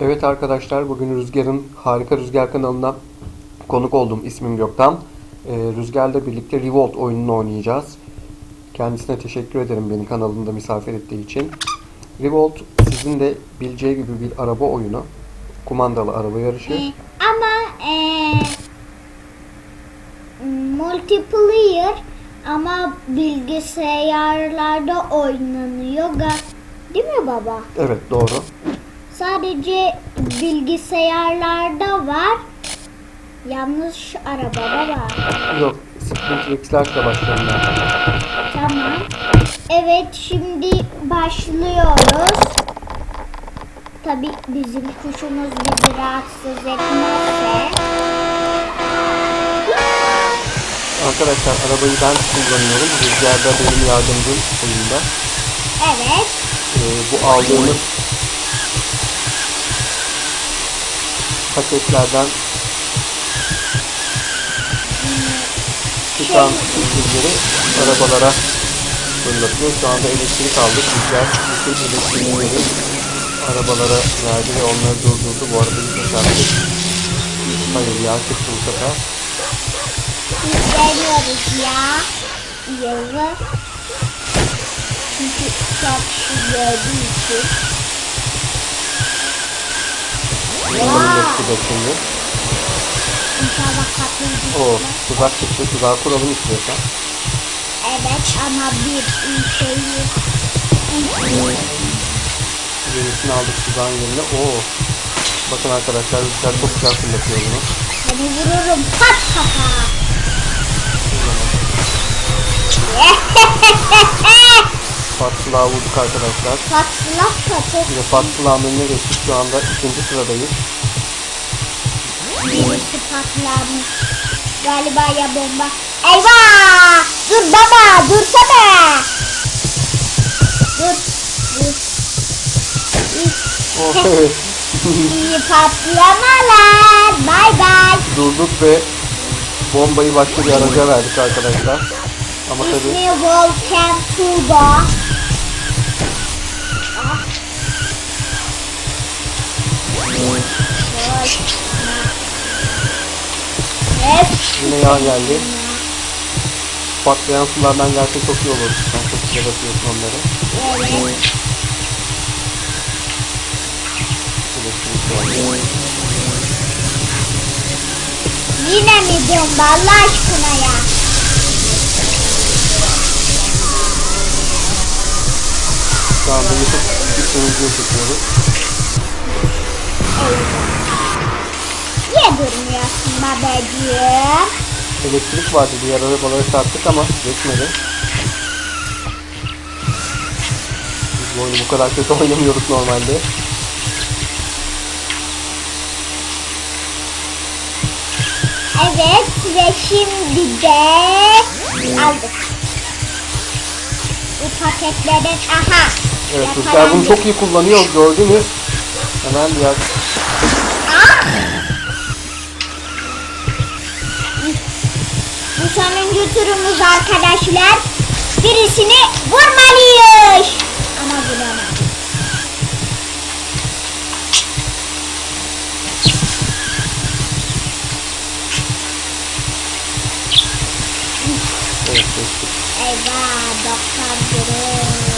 Evet arkadaşlar bugün Rüzgar'ın Harika Rüzgar kanalına konuk oldum. İsmim Gökten. Ee, Rüzgar'la birlikte Revolt oyununu oynayacağız. Kendisine teşekkür ederim beni kanalında misafir ettiği için. Revolt sizin de bileceği gibi bir araba oyunu. Kumandalı araba yarışı. Ee, ama ee, multiplayer ama bilgisayarlarda oynanıyor. Değil mi baba? Evet doğru. Sadece bilgisayarlarda var. Yanlış araba baba. Yok Sprint X'lerle başlayalım. Tamam. Evet şimdi başlıyoruz. Tabii bizim kuşumuz bizi rahatsız etmezse. Arkadaşlar arabayı ben kullanıyorum. Rüzgar da benim yardımcım oyunda. Evet. Ee, bu aldığımız paketlerden çıkan bilgileri arabalara fırlatıyor. Şu anda elektrik aldık. Rüzgar bütün elektrikleri arabalara verdi ve onları durdurdu. Bu arada bir başardık. Hayır ya çıktı bu sefer. Biz seviyoruz ya. Yağı. Çünkü çok gördüğü için. De şimdi. İnşallah patlayıcı O çıkmaz. tuzak çıktı. Tuzağı kuralım istiyorsan. Evet ama bir şeyi Yenisini aldık tuzağın yerine. Oo. Bakın arkadaşlar Rüzgar çok güzel fırlatıyor bunu. seni vururum pat kafa. Fatsılığa vurduk arkadaşlar. Patslak da çok Yine Fatsılağın önüne geçtik. Şu anda ikinci sıradayız. birisi patlamış. Galiba ya bomba. Eyvah! Dur baba dursana. Dur. Dur. Oh. İyi patlamalar. Bay bay. Durduk ve bombayı başka bir araca verdik arkadaşlar. Ama tabii İsmi Volkan. Yine yağ geldi. Patlayan sulardan gelse çok iyi olur. Sen çok güzel atıyorsun onları. Yine mi bomba Allah aşkına ya? Şu anda YouTube üstümüzü çekiyoruz. Durmuyorsun babacığım? Elektrik vardı diğer arabaları taktık ama geçmedi. Biz bu oyunu bu kadar kötü oynamıyorduk normalde. Evet ve şimdi de aldık. Bu paketlerden aha. Evet yakalandık. bunu çok iyi kullanıyor gördünüz. Hemen diğer turumuz arkadaşlar. Birisini vurmalıyız. Ama vuramadım. Eyvah doktor durur.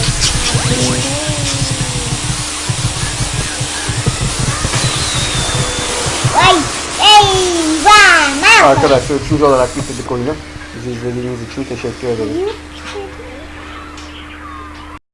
Vay eyvah. Arkadaşlar üçüncü olarak bitirdik oyunu. Bizi izlediğiniz için teşekkür ederim. Yok,